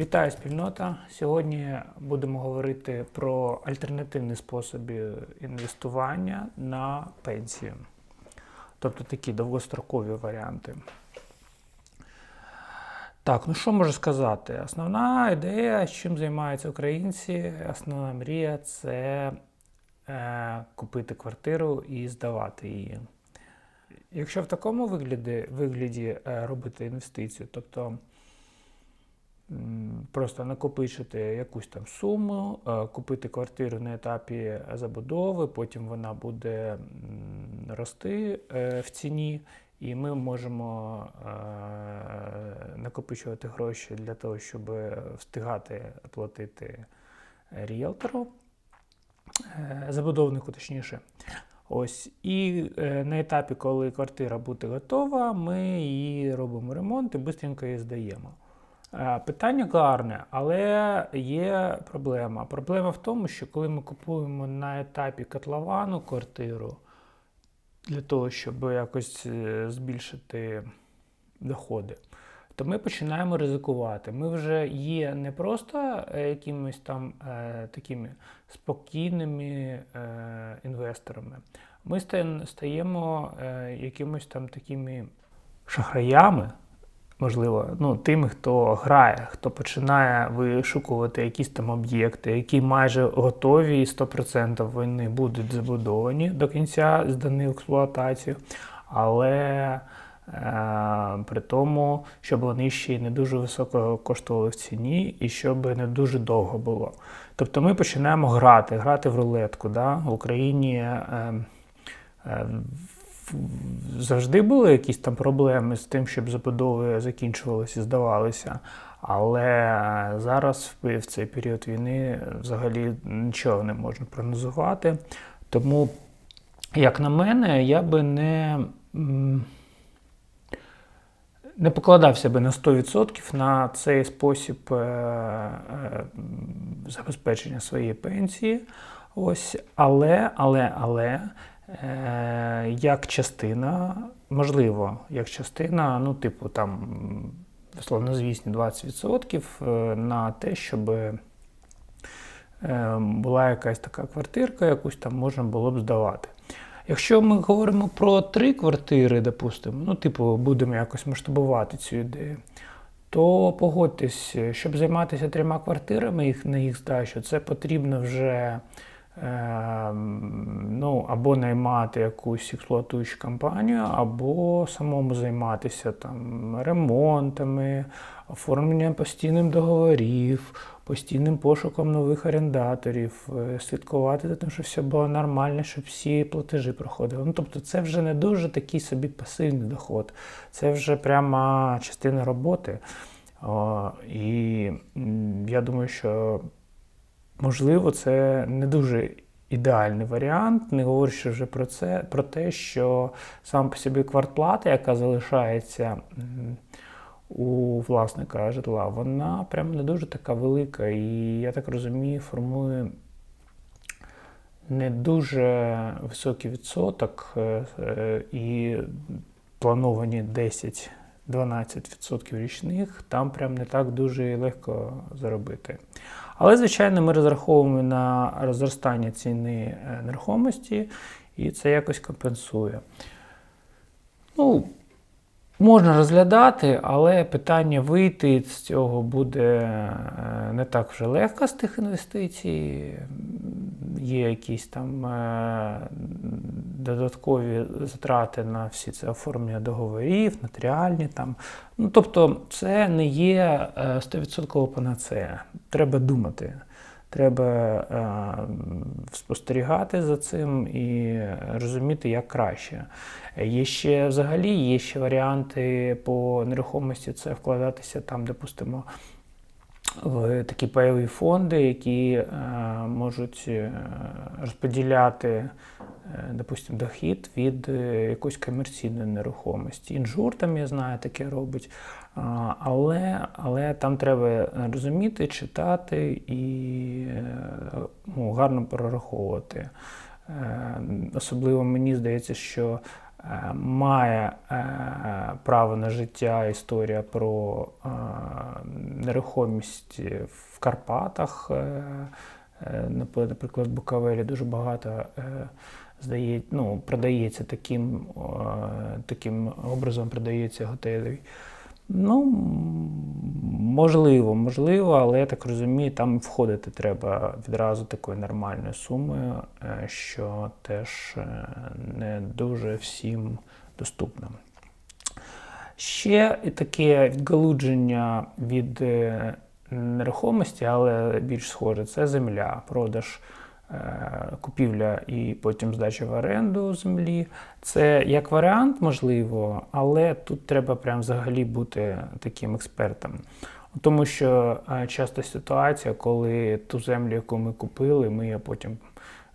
Вітаю спільнота. Сьогодні будемо говорити про альтернативні способи інвестування на пенсію, тобто такі довгострокові варіанти. Так, ну що можу сказати? Основна ідея, чим займаються українці, основна мрія це е, купити квартиру і здавати її. Якщо в такому вигляді, вигляді е, робити інвестицію, тобто просто накопичити якусь там суму, е, купити квартиру на етапі забудови, потім вона буде рости е, в ціні, і ми можемо е, накопичувати гроші для того, щоб встигати платити ріелтору, забудовнику точніше. Ось, і е, на етапі, коли квартира буде готова, ми її робимо ремонт і швидко її здаємо. Е, Питання гарне, але є проблема. Проблема в тому, що коли ми купуємо на етапі котловану квартиру для того, щоб якось е, збільшити доходи, то ми починаємо ризикувати. Ми вже є не просто е, якимись там такими спокійними інвесторами. Ми стаємо- якимось там такими шахраями, можливо, ну, тими, хто грає, хто починає вишукувати якісь там об'єкти, які майже готові і 100% вони будуть забудовані до кінця, здані в експлуатацію, але е, при тому, щоб вони ще й не дуже високо коштували в ціні і щоб не дуже довго було. Тобто ми починаємо грати, грати в рулетку. Да? В Україні е, е, завжди були якісь там проблеми з тим, щоб забудови закінчувалися і здавалися. Але зараз в цей період війни взагалі нічого не можна прогнозувати. Тому, як на мене, я би не, не покладався би на 100% на цей спосіб е, е, забезпечення своєї пенсії. Ось, але, але, але як частина, можливо, як частина, ну, типу, там, м, славнозвісні 20% е, на те, щоб е, була якась така квартирка, якусь там можна було б здавати. Якщо ми говоримо про три квартири, допустимо, ну, типу, будемо якось масштабувати цю ідею, то погодьтесь, щоб займатися трьома квартирами їх, на їх здачу, це потрібно вже е, ну, або наймати якусь експлуатуючу компанію, або самому займатися там ремонтами, оформленням постійним договорів, постійним пошуком нових орендаторів, е, слідкувати за тим, щоб все було нормально, щоб всі платежі проходили. Ну, тобто це вже не дуже такий собі пасивний доход, це вже прямо частина роботи. О, і я думаю, що можливо це не дуже ідеальний варіант, не говорячи вже про це, про те, що сам по собі квартплата, яка залишається. у власника житла, вона прям не дуже така велика. І я так розумію, формує не дуже високий відсоток е, е, і плановані 10-12% річних, там прям не так дуже легко заробити. Але, звичайно, ми розраховуємо на розростання ціни е, нерухомості, і це якось компенсує. Ну, Можна розглядати, але питання вийти з цього буде е, не так вже легко з тих інвестицій. Є якісь там е, додаткові затрати на всі це оформлення договорів, нотаріальні там. Ну, тобто, це не є е, 100% панацея. Треба думати. Треба е, спостерігати за цим і розуміти, як краще. Є ще взагалі є ще варіанти по нерухомості це вкладатися там, допустимо, в такі пайові фонди, які е, можуть е, розподіляти, допустимо, дохід від якоїсь комерційної нерухомості. Інжур там, я знаю, таке робить. Але, але там треба розуміти, читати і е, ну, гарно прораховувати. Е, Особливо мені здається, що е, має право на життя історія про нерухомість в Карпатах. наприклад, в Буковелі дуже багато здає, ну, продається таким, таким образом, продається готелі. Ну, можливо, можливо, але я так розумію, там входити треба відразу такою нормальною сумою, е, що теж е, не дуже всім доступно. Ще таке відгалудження від е, нерухомості, але більш схоже, це земля, продаж, купівля і потім здача в оренду землі. Це як варіант, можливо, але тут треба прям взагалі бути таким експертом. Тому що е, часто ситуація, коли ту землю, яку ми купили, ми її потім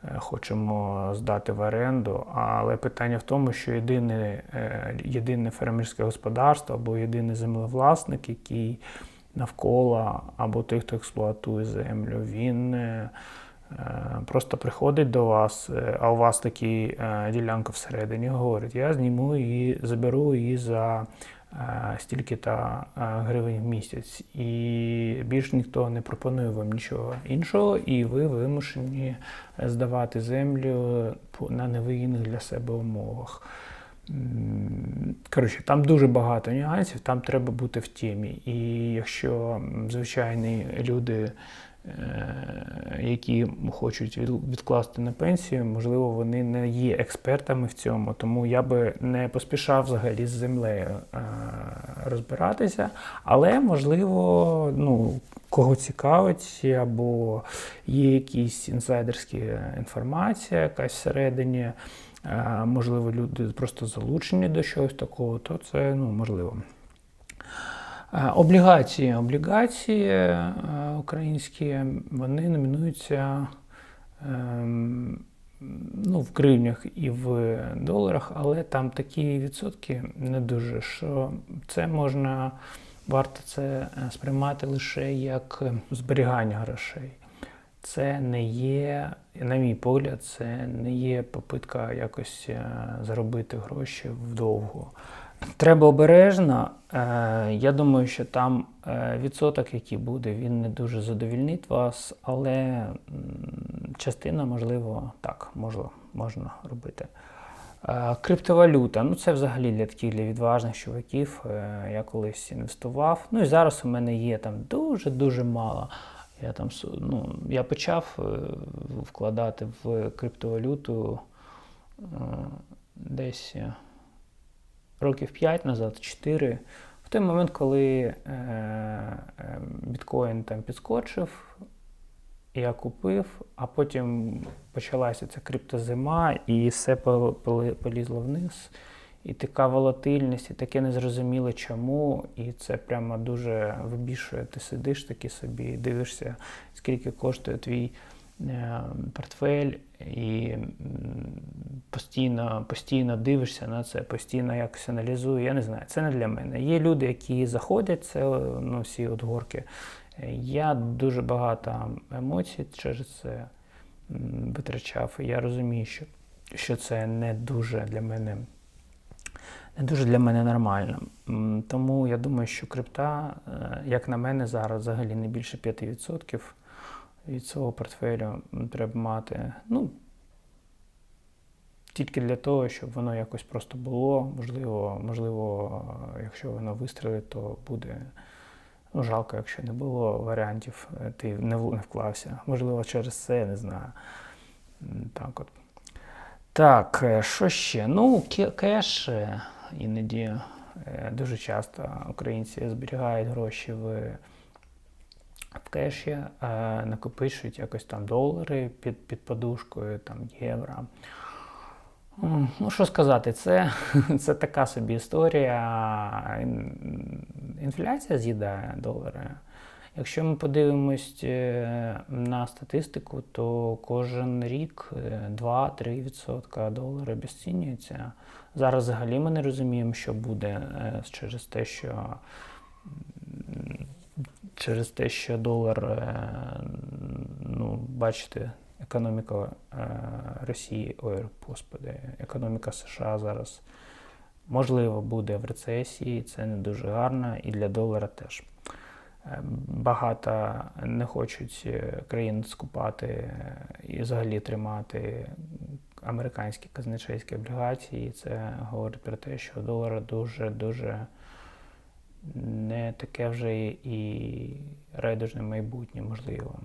е, хочемо здати в оренду. Але питання в тому, що єдине, е, єдине фермерське господарство або єдиний землевласник, який навколо, або той, хто експлуатує землю, він е, е, просто приходить до вас, е, а у вас такі е, ділянка всередині, говорить, я зніму і заберу її за е, стільки-то е, гривень в місяць. І більш ніхто не пропонує вам нічого іншого, і ви вимушені здавати землю на невигідних для себе умовах. Коротше, там дуже багато нюансів, там треба бути в темі. І якщо звичайні люди, е, які хочуть відкласти на пенсію, можливо, вони не є експертами в цьому, тому я би не поспішав взагалі з землею е, розбиратися. Але можливо, ну, кого цікавить, або є якісь інсайдерські інформація, якась всередині. Е, Можливо, люди просто залучені до чогось такого, то це ну, можливо. Облігації. Облігації е, українські вони номінуються ем, ну, в гривнях і в доларах, але там такі відсотки не дуже, що це можна, варто це е, сприймати лише як е, зберігання грошей. Це не є, на мій погляд, це не є попитка якось заробити гроші вдовго. Треба обережно. Е, Я думаю, що там е, відсоток, який буде, він не дуже задовільнить вас, але частина, можливо, так, можливо, можна робити. Е, Криптовалюта, ну це взагалі для таких для відважних чуваків. Я колись інвестував. Ну і зараз у мене є там дуже-дуже мало. Я там ну, я почав вкладати в криптовалюту десь років 5 назад, 4. В той момент, коли е, е, біткоін там підскочив, я купив, а потім почалася ця криптозима, і все пол- полізло вниз. І така волатильність, і таке незрозуміле чому. І це прямо дуже вибішує. Ти сидиш таки собі, дивишся, скільки коштує твій е, портфель, і постійно, постійно дивишся на це, постійно якось аналізує. Я не знаю, це не для мене. Є люди, які заходять, це ну, всі от горки. Я дуже багато емоцій через це витрачав. Я розумію, що, що це не дуже для мене не дуже для мене нормально. Тому я думаю, що крипта, е, як на мене, зараз взагалі не більше 5% від свого портфелю треба мати. Ну, тільки для того, щоб воно якось просто було. Можливо, можливо, якщо воно вистрілить, то буде. Ну, жалко, якщо не було варіантів, е, ти не вклався. Можливо, через це, не знаю. Так от. Так, е, що ще? Ну, кеш е, іноді дуже часто українці зберігають гроші в, в кеші, е, накопичують якось там долари під, під подушкою, там євро. Ну, що сказати, це, це така собі історія. Інфляція з'їдає долари. Якщо ми подивимось е, на статистику, то кожен рік е, 2-3% долари обесцінюються. Зараз взагалі ми не розуміємо, що буде е, через те, що через те, що долар, е, ну, бачите, економіка е, Росії, ой, господи, економіка США зараз можливо буде в рецесії, це не дуже гарно, і для долара теж. Е, Багато не хочуть країн скупати і взагалі тримати американські казначейські облігації. Це говорить про те, що долар дуже-дуже не таке вже і райдужне майбутнє можливо.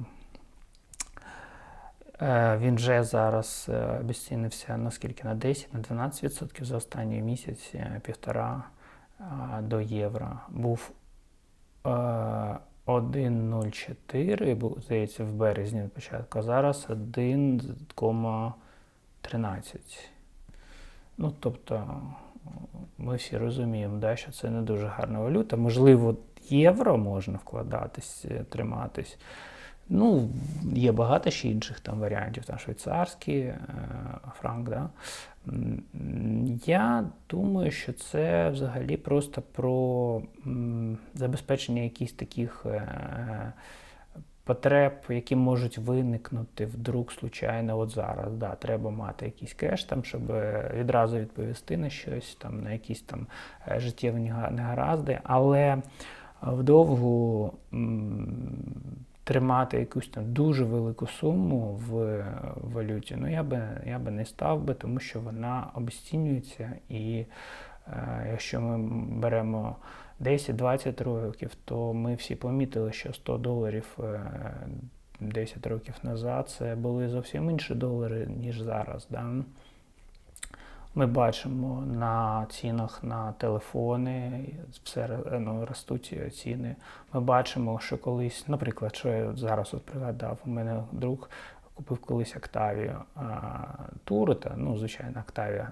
Е, Він вже зараз е, обіцінився наскільки на 10-12% за останній місяць, е, півтора до євро. Був е, 1,04, здається, в березні на початку, а зараз 1,13. Ну, тобто, ми всі розуміємо, да, що це не дуже гарна валюта. Можливо, євро можна вкладатись, е, триматись. Ну, є багато ще інших там варіантів, там швейцарський е, франк. Да? Я думаю, що це взагалі просто про забезпечення якихось таких е, потреб, які можуть виникнути вдруг случайно от зараз. Да, треба мати якийсь кеш, там, щоб відразу відповісти на щось, там, на якісь там е, життєві негаразди, але вдовгу м, тримати якусь там дуже велику суму в валюті, ну я би, я би не став би, тому що вона обесцінюється. І е, якщо ми беремо 10-20 років, то ми всі помітили, що 100 доларів е, 10 років назад це були зовсім інші долари, ніж зараз. Да? Ми бачимо на цінах на телефони, все ну, ростуть ціни. Ми бачимо, що колись, наприклад, що я зараз от пригадав, у мене друг купив колись Octavia Турита, ну, звичайно, Octavia.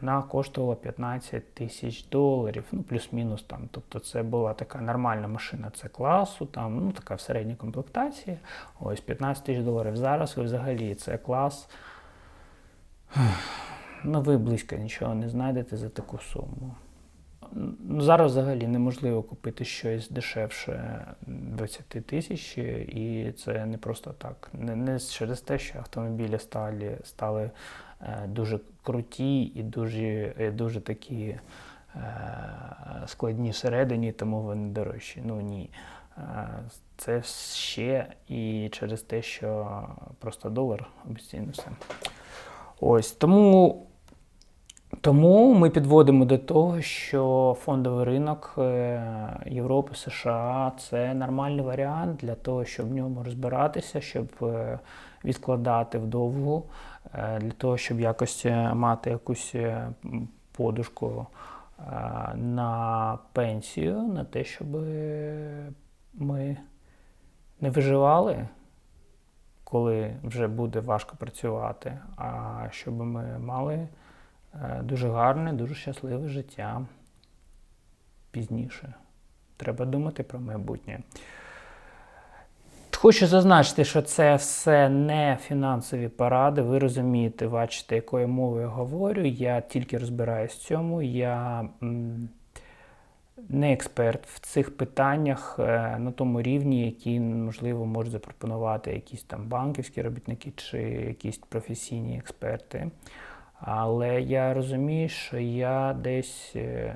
Вона коштувала 15 тисяч доларів, ну плюс-мінус там. Тобто це була така нормальна машина це класу, там, ну така в середній комплектації. Ось 15 тисяч доларів. Зараз ви взагалі це клас. Ну, ви близько нічого не знайдете за таку суму. Ну, Зараз взагалі неможливо купити щось дешевше 20 тисяч, і це не просто так. Не, через те, що автомобілі стали, стали дуже круті і дуже, е, дуже такі е, складні всередині, тому вони дорожчі. Ну ні. Е, Це ще і через те, що просто долар обіцінився. Ось тому тому ми підводимо до того, що фондовий ринок е, Європи, США це нормальний варіант для того, щоб в ньому розбиратися, щоб е, відкладати вдовгу, е, для того, щоб якось мати якусь подушку на пенсію, на те, щоб ми не виживали, коли вже буде важко працювати, а щоб ми мали дуже гарне, дуже щасливе життя пізніше. Треба думати про майбутнє. Хочу зазначити, що це все не фінансові поради. Ви розумієте, бачите, якою мовою я говорю. Я тільки розбираюсь в цьому. Я не експерт в цих питаннях е, на тому рівні, які, можливо, можуть запропонувати якісь там банківські робітники чи якісь професійні експерти. Але я розумію, що я десь е,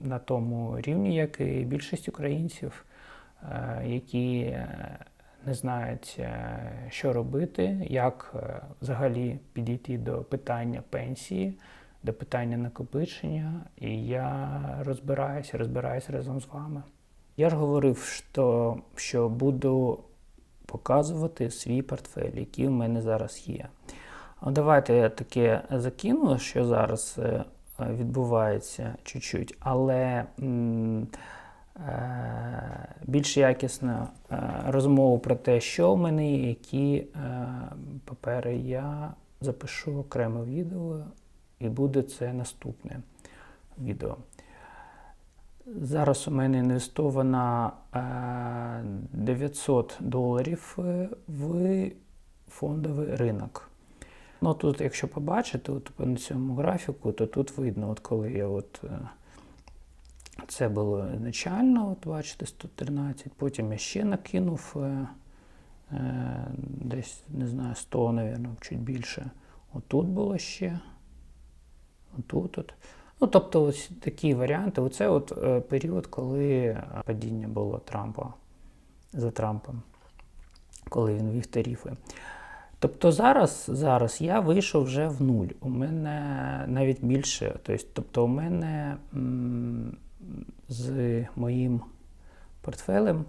на тому рівні, як і більшість українців, е, які не знають, е, що робити, як взагалі підійти до питання пенсії, до питання накопичення. І я розбираюся, розбираюся разом з вами. Я ж говорив, що, що буду показувати свій портфель, який в мене зараз є. Давайте я таке закину, що зараз е, відбувається чуть-чуть, але е, більш якісна е, розмова про те, що в мене є, які папери я запишу окреме відео, і буде це наступне відео. Зараз у мене інвестовано е, 900 доларів в фондовий ринок. Ну тут, якщо побачите, от по цьому графіку, то тут видно, от коли я от е, це було ізначально, от бачите, 113, потім я ще накинув е, е, десь, не знаю, 100, мабуть, чуть більше. Отут було ще. Отут. От. Ну, тобто, ось такі варіанти. Оце от е, період, коли е, падіння було Трампа за Трампом, коли він вів тарифи. Тобто зараз, зараз я вийшов вже в нуль. У мене навіть більше. Тобто, тобто у мене з моїм портфелем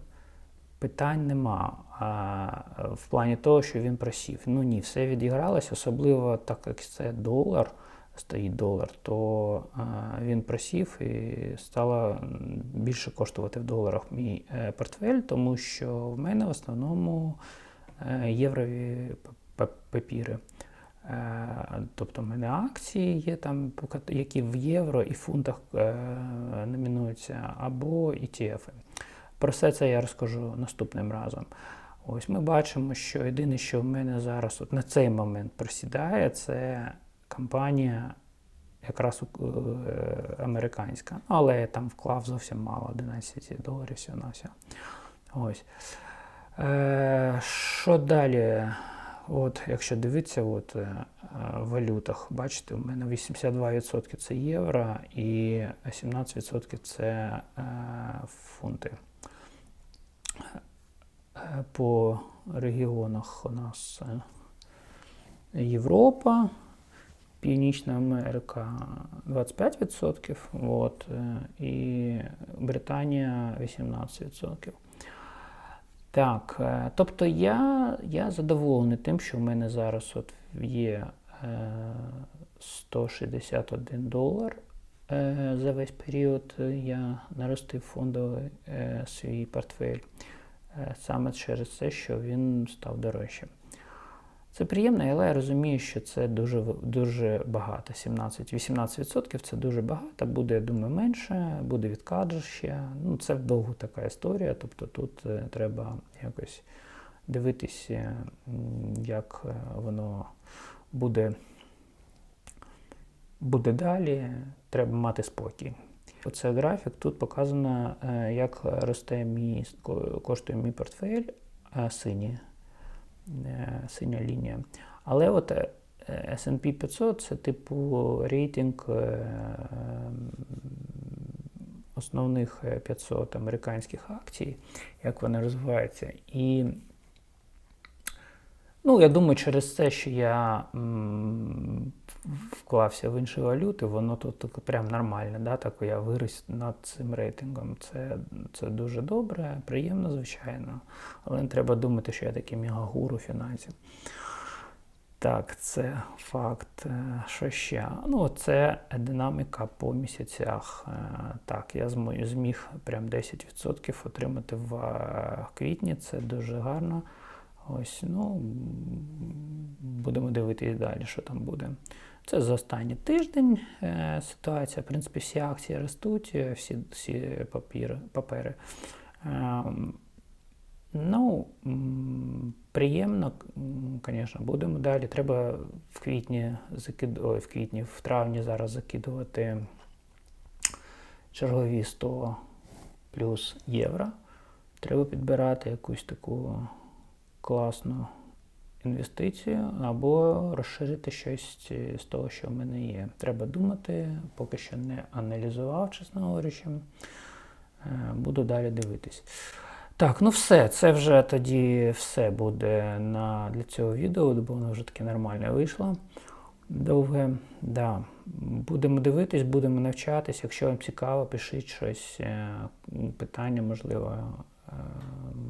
питань нема. А в плані того, що він просів. Ну ні, все відігралось, особливо так як це долар, стоїть долар, то а, він просів і стало більше коштувати в доларах мій е, портфель, тому що в мене в основному е, єврові папіри. Е, Тобто в мене акції є там, які в євро і фунтах е, номінуються, або ETF. Про все це я розкажу наступним разом. Ось ми бачимо, що єдине, що в мене зараз от на цей момент просідає, це компанія якраз е, американська. Ну, Але я там вклав зовсім мало, 11 доларів всього на все. Ось. Що далі? От, якщо дивитися, от, е, в валютах, бачите, у мене 82% це євро і 17% це е, фунти. Е, По регіонах у нас е, Європа, Північна Америка 25%, от, і Британія 18%. Так, е, тобто я, я задоволений тим, що в мене зараз от є е, 161 долар. Е, За весь період я наростив фондовий е, свій портфель е, саме через те, що він став дорожчим. Це приємно, але я розумію, що це дуже дуже багато. 17-18% це дуже багато, буде, я думаю, менше, буде відкат ще. Ну, це вдовго така історія. Тобто тут е, треба якось дивитися, як е, воно буде, буде далі. Треба мати спокій. Оце графік. Тут показано, е, як росте мій коштує мій портфель е, синій е, синя лінія. Але от е, S&P 500 це типу рейтинг е, основних е, 500 американських акцій, як вони розвиваються. І ну, я думаю, через те, що я м, вклався в інші валюти, воно тут прям нормально. Да? Так я виріс над цим рейтингом. Це, це дуже добре, приємно, звичайно. Але не треба думати, що я такий мегагуру фінансів. Так, це факт. Е, Що ще? Ну, це динаміка по місяцях. Е, Так, я зміг прям 10% отримати в е, квітні. Це дуже гарно. Ось, ну, будемо дивитись далі, що там буде. Це за останній тиждень е, ситуація. В принципі, всі акції ростуть, е, всі, всі папіри, папери. Ем, Ну, приємно, звісно, будемо далі. Треба в квітні закид... Ой, в квітні, в травні зараз закидувати чергові 100 плюс євро. Треба підбирати якусь таку класну інвестицію або розширити щось з того, що в мене є. Треба думати, поки що не аналізував, чесно говорячи. Е, Буду далі дивитись. Так, ну все, це вже тоді все буде на, для цього відео, бо воно вже таке нормальне вийшло. Довге. Да. Будемо дивитись, будемо навчатись. Якщо вам цікаво, пишіть щось, е, питання, можливо,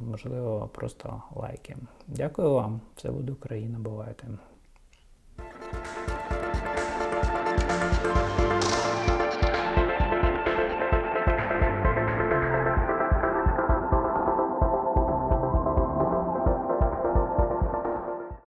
можливо, просто лайки. Дякую вам. Все буде Україна. Бувайте.